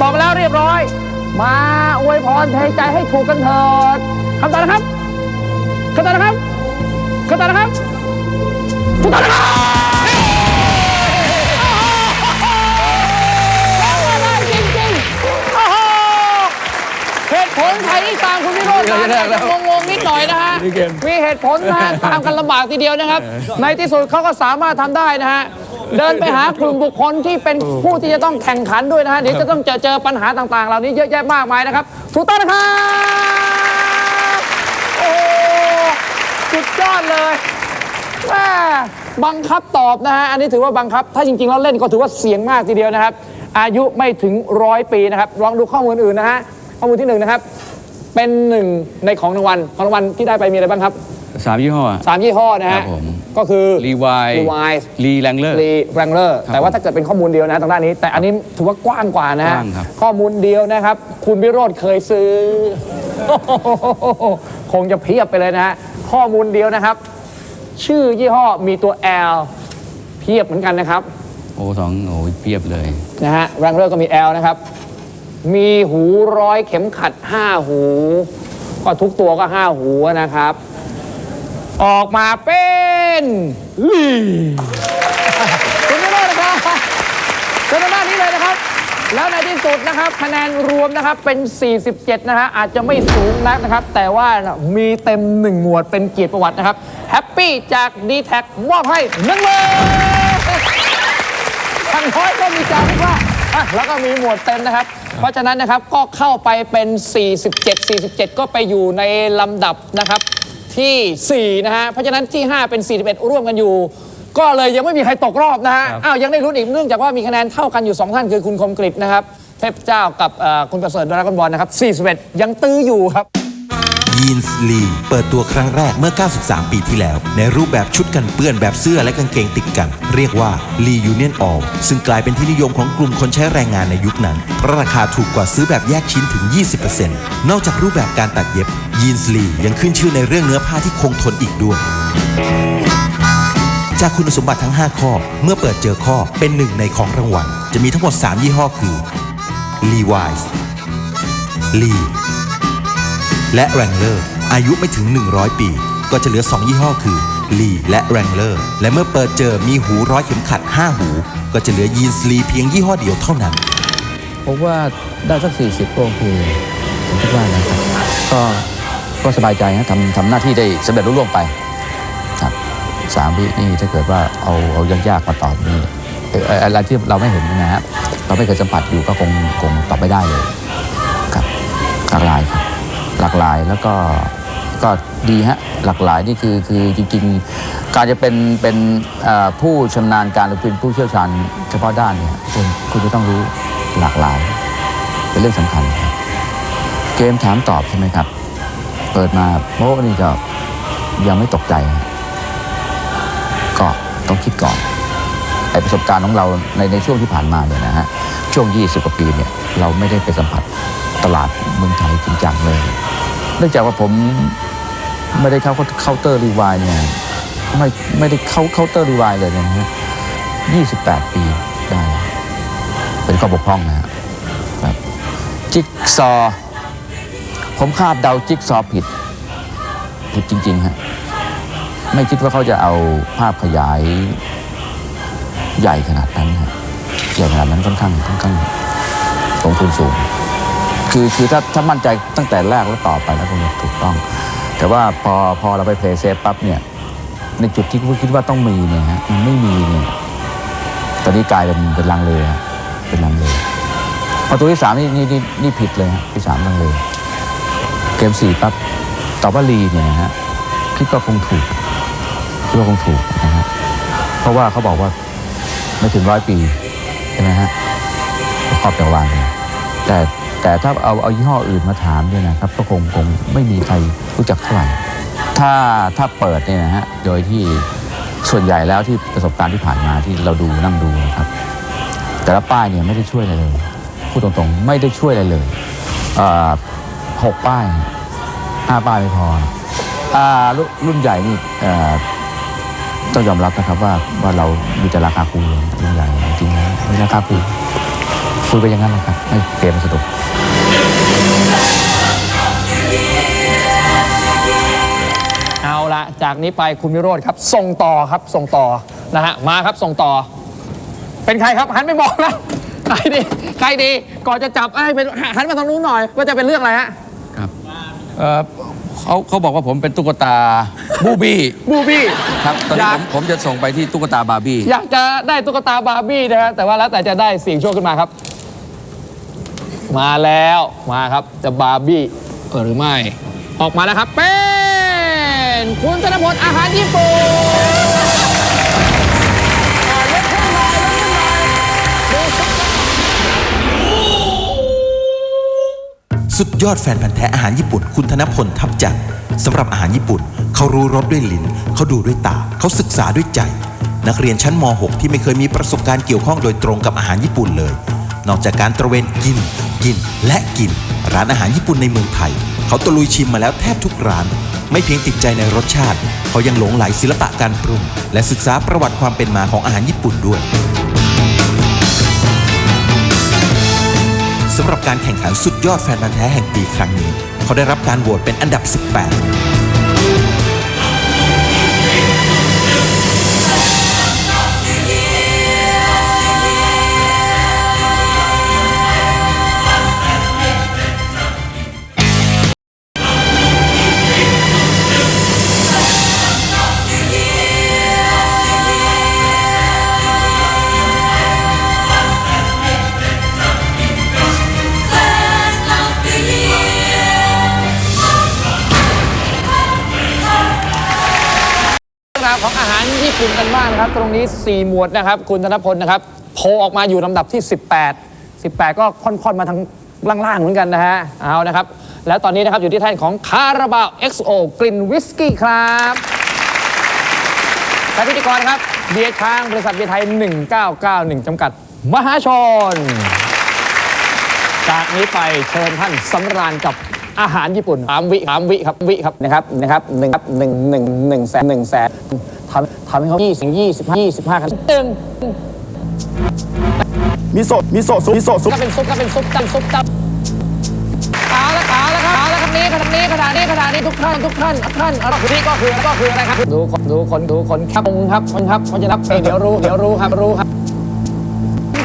ตอบมาแล้วเรียบร้อย มาอวยพรเทใจให้ถูกกันเถิดคำตอบนะครับคำตอบนะครับคำตอบนะครับถูกต้องนะครับได้จริงๆโอ้โหเหตุผลใครที่ตามคุณวิโรจน์มาเนี่ยจะงงๆนิดหน่อยนะฮะ มีเหตุผลนะฮะตามกันลำบากทีเดียวนะครับ ในที่สุดเขาก็สามารถทำได้นะฮะ เดินไปหากลุ่มบุคคลที่เป็นผู้ที่จะต้องแข่งขันด้วยนะฮะเดี๋ยวจะต้องเจอเจอปัญหาต่างๆ เหล่านี้เยอะแยะมากมายนะครับถูกต้องนะครับโอ้โหสุดยอดเลยแม่บังคับตอบนะฮะอันนี้ถือว่าบังคับ ถ้าจริงๆแล้วเล่นก็ถือว่าเสียงมากทีเดียวนะครับ อายุไม่ถึงร้อยปีนะครับลองดูข้อมูลอื่นนะฮะข้อมูลที่หนึ่งนะครับ เป็นหนึ่งในของรางวัลของรางวัลที่ได้ไปมีอะไรบ้างครับ สามยี่ห้อสามยี่ห้อนะครัฮะบผม ก็คือรีวาย Levi's รีแรงเลอร์รีแรงเลอร์แต่ว่าถ้าเกิดเป็นข้อมูลเดียวนะทางด้านนี้ แต่อันนี้ถือว่ากว้างกว่านะฮะกว้างครับข้อมูลเดียวนะครับ คุณวิโรธเคยซื้อ คงจะเพียบไปเลยนะฮะข้อมูลเดียวนะครับ ชื่อยี่ห้อมีตัว L เพียบเหมือนกันนะครับโอ้สองโอ้เพียบเลยนะฮะแรงเลอร์ก็มี L นะครับ มีหูร้อยเข็มขัด 5 หู ก็ทุกตัวก็ 5 หูนะครับ ออกมาเป็ นลีคุณไม่รอดนะครับเชิญทางด้านนี้เลยนะครับ แล้วในที่สุดนะครับ คะแนนรวมนะครับเป็น 47 นะฮะอาจจะไม่สูงนักนะครับ แต่ว่ามีเต็ม1หมวดเป็นเกียรติประวัตินะครับแฮปปี้จาก d t แทมอบให้หนึ่งเลยทางน้อยก็มีจารึกว่าอะแล้วก็มีหมวดเต็มนะครับ เพราะฉะนั้นนะครับก็เข้าไปเป็น 47 47 ก็ไปอยู่ในลำดับนะครับ ที่ 4 นะฮะ เพราะฉะนั้นที่ 5 เป็น 41 ร่วมกันอยู่ ก็เลยยังไม่มีใครตกรอบนะฮะ อ้าว ยังได้ลุ้นอีกเนื่องจากว่ามีคะแนนเท่ากันอยู่ 2 ท่านคือคุณคมกริตนะครับ เทพเจ้ากับเอ่อคุณประเสริฐดรากอนบอลนะครับ41 ยังตื้ออยู่ครับ ยีนส์ลีเปิดตัวครั้งแรกเมื่อ 93 ปีที่แล้ว ในรูปแบบชุดกันเปื้อนแบบเสื้อและกางเกงติดกัน เรียกว่า Lee Union All ซึ่งกลายเป็นที่นิยมของกลุ่มคนใช้แรงงานในยุคนั้น เพราะราคาถูกกว่าซื้อแบบแยกชิ้นถึง 20%นอกจากรูปแบบการตัดเย็บ ยีนส์ลียังขึ้นชื่อในเรื่องเนื้อผ้าที่คงทนอีกด้วย จากคุณสมบัติทั้ง 5 ข้อเมื่อเปิดเจอข้อเป็นหนึ่งในของรางวัล จะมีทั้งหมด 3 ยี่ห้อคือ Levi's Lee และ Wrangler อายุไม่ถึง 100 ปี ก็จะเหลือ 2 ยี่ห้อคือ Lee และ Wrangler และเมื่อเปิดเจอมีหูร้อยเข็มขัด 5 หู ก็จะเหลือยีนส์ลีเพียงยี่ห้อเดียวเท่านั้น ผมว่าได้สักสี่สิบก็โอเคผมคิดว่านะครับก็ ก็สบายใจนะทำทำหน้าที่ได้สำเร็จรุ่ล่วงไปครับสามวินี่ถ้าเกิดว่าเอาเอายากๆมาตอบนี่อะไรที่เราไม่เห็นนะฮะเราไม่เคยสัมผัสอยู่ก็คงคงตอบไม่ได้เลยครับหลากหลายครับหลากหลายแล้วก็ก็ดีฮะหลากหลายนี่คือคือจริงๆ การจะเป็นเป็นผู้ชำนาญการหรือเป็นผู้เชี่ยวชาญเฉพาะด้านเนี่ยคุณคุณจะต้องรู้หลากหลาย เป็นเรื่องสำคัญครับเกมถามตอบใช่ไหมครับ เปิดมาโม้นี่ก็ยังไม่ตกใจก็ต้องคิดก่อนไอประสบการณ์ของเราในในช่วงที่ผ่านมาเนี่ยนะฮะช่วง 20 กว่าปีเนี่ยเราไม่ได้ไปสัมผัสตลาดเมืองไทยจริงจังเลย เนื่องจากว่าผมไม่ได้เข้าเคาน์เตอร์รีวายเนี่ยไม่ไม่ได้เข้าเคาน์เตอร์รีวายเลยนะฮะ28 ปีได้ เป็นข้อบกพร่องนะฮะครับจิ๊กซอ ผมคาดเดาจิ๊กซอผิด ผิดจริง ๆ ฮะ ไม่คิดว่าเขาจะเอาภาพขยายใหญ่ขนาดนั้นฮะใหญ่ขนาดนั้นค่อนข้างค่อนข้างลงทุนสูง คือคือถ้าถ้ามั่นใจตั้งแต่แรกแล้วต่อไปแล้วคงจะถูกต้อง แต่ว่าพอพอเราไปเพลย์เซฟปั๊บเนี่ย ในจุดที่คิดว่าต้องมีเนี่ยฮะมันไม่มีเนี่ยตอนนี้กลายเป็นเป็นลังเลฮะเป็นลังเลพอตัวที่สามนี่นี่นี่ผิดเลยฮะที่สามลังเลย เกมสี่ปั๊บตอบว่าลีเนี่ยฮะคิดว่าคงถูกคิดว่าคงถูกนะฮะเพราะว่าเขาบอกว่าไม่ถึงร้อยปีใช่ไหมฮะครอบจักรวาลเลยแต่แต่ถ้าเอาเอายี่ห้ออื่นมาถามเนี่ยนะครับ ก็คงคงไม่มีใครรู้จักเท่าไหร่ถ้าถ้าเปิดเนี่ยนะฮะโดยที่ส่วนใหญ่แล้วที่ประสบการณ์ที่ผ่านมาที่เราดูนั่งดูนะครับ แต่ละป้ายเนี่ยไม่ได้ช่วยอะไรเลยพูดตรงๆ ไม่ได้ช่วยอะไรเลยเอ่อ หกป้ายห้าป้ายไม่พออ่ารุ่นรุ่นใหญ่นี่ต้องยอมรับนะครับว่าว่าเรามีแต่ราคาคูรุ่นใหญ่จริงๆแล้วมีราคาคูคุยไปอย่างนั้นนะครับให้เกมมันสนุกเอาละจากนี้ไปคุณวิโรธครับส่งต่อครับส่งต่อนะฮะมาครับส่งต่อ เป็นใครครับหันไปมองนะใครดีใครดีก่อนจะจับไอ้เป็นหันมาทางนู้นหน่อยว่าจะเป็นเรื่องอะไรฮะ เอ่อเขาเขาบอกว่าผมเป็นตุ๊กตาบูบี้บูบี้ ครับตอนอนี้ยาผก มผมจะส่งไปที่ตุ๊กตาบาร์บี้ อยากจะได้ตุ๊กตาบาร์บี้นะฮะแต่ว่าแล้วแต่จะได้เสียงโชคขึ้นมาครับ มาแล้วมาครับจะบาร์บี้เออหรือไม่ ออกมาแล้วครับ เป็น คุณธนพลอาหารญี่ปุ่น สุดยอดแฟนพันธ์แท้อาหารญี่ปุ่น คุณธนพลทับจันทร์สำหรับอาหารญี่ปุ่น เขารู้รสด้วยลิ้น เขาดูด้วยตา เขาศึกษาด้วยใจ นักเรียนชั้นม .6 ที่ไม่เคยมีประสบการณ์เกี่ยวข้องโดยตรงกับอาหารญี่ปุ่นเลย นอกจากการตระเวนกิน กินและกิน ร้านอาหารญี่ปุ่นในเมืองไทย เขาตะลุยชิมมาแล้วแทบทุกร้าน ไม่เพียงติดใจในรสชาติ เขายังหลงไหลศิลปะการปรุง และศึกษาประวัติความเป็นมาของอาหารญี่ปุ่นด้วย สำหรับการแข่งขันสุดยอดแฟนพันธ์แท้แห่งปีครั้งนี้ เขาได้รับการโหวตเป็นอันดับ 18 อาหารญี่ปุ่นกันบ้างนะครับ ตรงนี้ 4 หมวดนะครับ คุณธนพลนะครับโพลออกมาอยู่ลำดับที่ 18 18 ก็ค่อนๆมาทางล่างๆเหมือนกันนะฮะเอานะครับ แล้วตอนนี้นะครับอยู่ที่แท่นของคาราบาว XO กลิ่นวิสกี้ครับและพิธีกรครับเบียร์ช้างบริษัทเบียร์ไทย 1991 จำกัด มหาชน จากนี้ไปเชิญท่านสำราญกับอาหารญี่ปุ่นสามวิสามวิครับวิครับนะครับนะครับหนึ่งครับหนึ่งหนึ่งหนึ่งแสนหนึ่งแสน ทำทำให้เขายี่สิบยี่สิบยี่สิบห้ากันหนึ่งมิโซะมิโซะซุปมิโซะซุปก็เป็นซุปก็เป็นซุปตั้ซุปตั้เอาละเอาละครับเอาละครับนี้ขนาดนี้ขนาดนี้ขนาดนี้ทุกท่านทุกท่านทุกท่านเอาละคือนี่ก็คือก็คืออะไรครับดูคนดูคนดูคนครับคนครับคนครับเพราะจะนับเดี๋ยวรู้เดี๋ยวรู้ครับรู้ครับ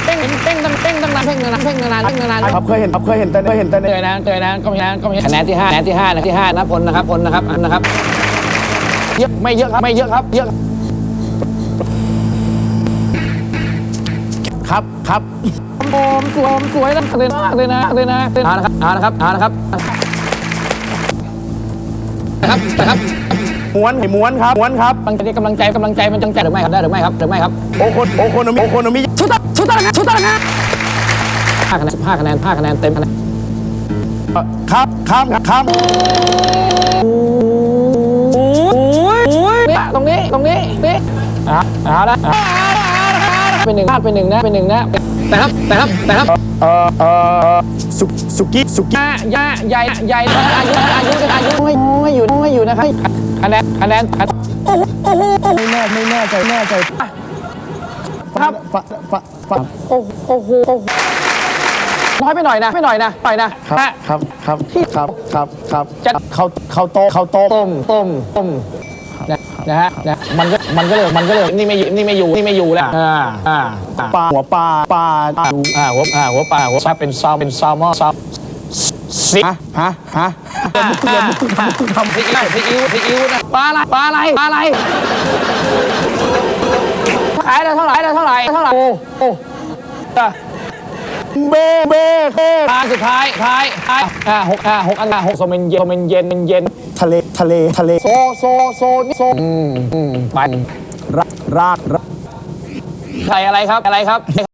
เป้งเป้งตั้งเป้งตั้งนานเป้งนานเป้งนานเป้งนานครับเคยเห็นครับเคยเห็นแต่เคยเห็นแต่ในเจอนะเจอนะก็มีนะก็มีคะแนนที่ห้าคะแนนที่ห้านะที่ห้านะพลนะครับพลนะครับอันนะครับ เยอะไม่เยอะครับไม่เยอะครับเยอะครับครับโอมสวยโอมสวยนะเลยนะเลยนะเลยนะเอาละครับเอาละครับเอาละครับนะครับนะครับม้วนม้วนครับม้วนครับกำลังใจกำลังใจกำลังใจมันจังใจหรือไม่ครับได้หรือไม่ครับหรือไม่ครับโอโคโอโคโนมิโอโคโนมิชุดตะชุดตะนะชุดตะนะห้าคะแนนห้าคะแนนห้าคะแนนเต็มคะแนนครับครับครับเนี่ย ตรงนี้ตรงนี้นี่อะเอาละเอาละเป็นหนึ่งพลาดเป็นหนึ่งนะเป็นหนึ่งนะแต่ครับแต่ครับแต่ครับเอ่อเอ่อสุสุกิสุกิยาใหญ่ใหญ่อายุอายุอายุไม่ไม่อยู่ไม่อยู่นะครับคะแนนคะแนนโอ้โหโอ้โหไม่แน่ไม่แน่ใจแน่ใจครับปะปะปะโอ้โหโอ้โหน้อยไปหน่อยนะไม่หน่อยนะไปนะครับครับครับครับครับครับจะเขาเขาโตเขาโตต้มต้มต้ม นะนะฮะนะมันก็มันก็เลยมันก็เลยนี่ไม่อยู่นี่ไม่อยู่นี่ไม่อยู่แล้วอ่าอ่าปลาหัวปลาปลาอ่าหัวอ่าหัวปลาหัวปลาเป็นซาวเป็นซาวมอซาวซิฮะฮะฮะทำซีอิ๊วซีอิ๊วซีอิ๊วนะปลาอะไรปลาอะไรปลาอะไรขายได้เท่าไหร่ได้เท่าไหร่เท่าไหร่โอ้โอ้อะ เบเบเบทางสุดท้ายท้ายท้ายอ่าหกอ่าหกอันอ่าหกโซเมนเย็นโซเมนเย็นมันเย็นทะเลทะเลทะเลโซโซโซนี่โซอืมอืมไปรากรากรากใครอะไรครับอะไรครับ